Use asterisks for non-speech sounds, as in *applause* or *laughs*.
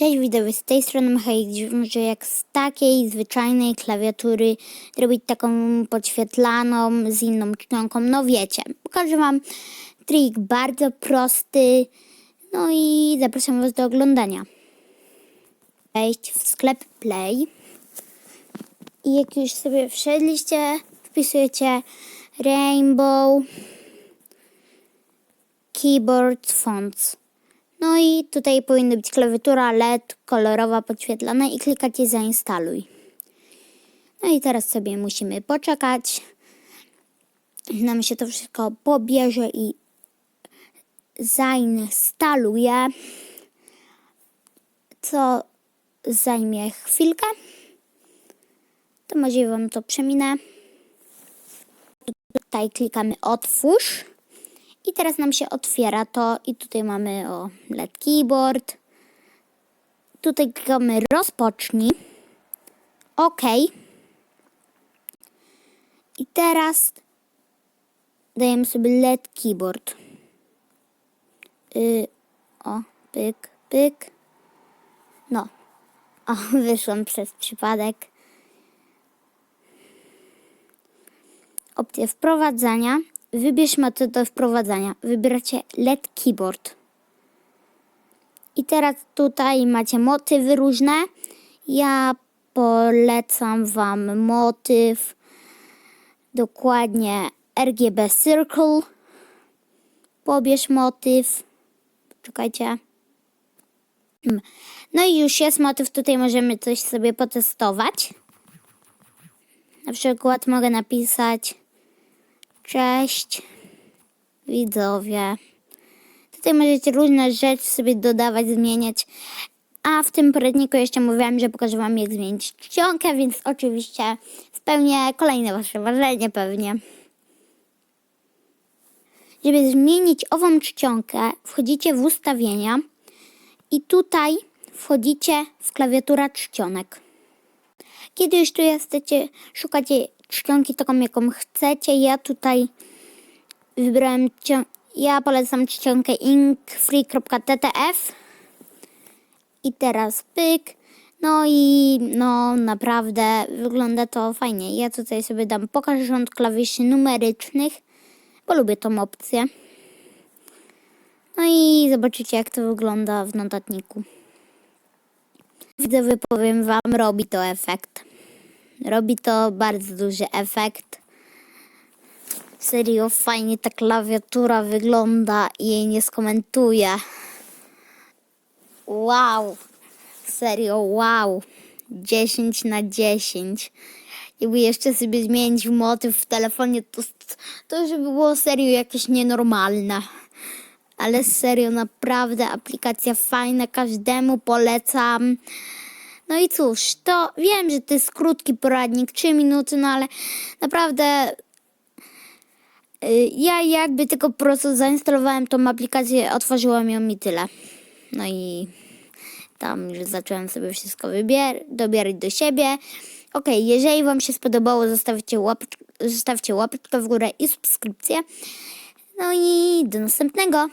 Cześć widzowie, z tej strony Michał. że jak z takiej zwyczajnej klawiatury zrobić taką podświetlaną z inną czcionką, no wiecie, pokażę wam trik bardzo prosty, no i zapraszam was do oglądania. Wejść w sklep Play i jak już sobie wszedliście, wpisujecie Rainbow Keyboard Fonts. No i tutaj powinna być klawiatura LED kolorowa podświetlana i klikacie zainstaluj. No i teraz sobie musimy poczekać. Nam się to wszystko pobierze i zainstaluje. Co zajmie chwilkę. To może wam to przeminę. Tutaj klikamy otwórz. I teraz nam się otwiera to i tutaj mamy o LED keyboard. Tutaj klikamy rozpocznij. OK. I teraz dajemy sobie LED keyboard. Y, o, pyk, pyk. No. O, *laughs* wyszłam przez przypadek. Opcję wprowadzania. Wybierz metodę wprowadzania. Wybieracie LED Keyboard. I teraz tutaj macie motywy różne. Ja polecam Wam motyw dokładnie RGB Circle. Pobierz motyw. Czekajcie. No i już jest motyw. Tutaj możemy coś sobie potestować. Na przykład mogę napisać Cześć widzowie. Tutaj możecie różne rzeczy sobie dodawać, zmieniać. A w tym poradniku jeszcze mówiłam, że pokażę Wam jak zmienić czcionkę, więc oczywiście spełnię kolejne Wasze marzenie pewnie. Żeby zmienić ową czcionkę, wchodzicie w ustawienia i tutaj wchodzicie w klawiaturę czcionek. Kiedy już tu jesteście, szukacie czcionki taką, jaką chcecie. Ja tutaj wybrałem, ja polecam czcionkę inkfree.ttf i teraz pyk. No i no naprawdę wygląda to fajnie. Ja tutaj sobie dam pokaż rząd klawiszy numerycznych, bo lubię tą opcję. No i zobaczycie jak to wygląda w notatniku. Widzę, powiem wam, robi to efekt. Robi to bardzo duży efekt. Serio, fajnie ta klawiatura wygląda i jej nie skomentuję. Wow. Serio, wow. 10 na 10. Jakby jeszcze sobie zmienić motyw w telefonie, to, to już by było serio jakieś nienormalne. Ale serio, naprawdę aplikacja fajna, każdemu polecam. No i cóż, to wiem, że to jest krótki poradnik, 3 minuty, no ale naprawdę y, ja jakby tylko po prostu zainstalowałem tą aplikację, otworzyłam ją i tyle. No i tam już zacząłem sobie wszystko wybier- dobierać do siebie. Ok, jeżeli Wam się spodobało, zostawcie, łapcz- zostawcie łapeczkę w górę i subskrypcję. No i do następnego.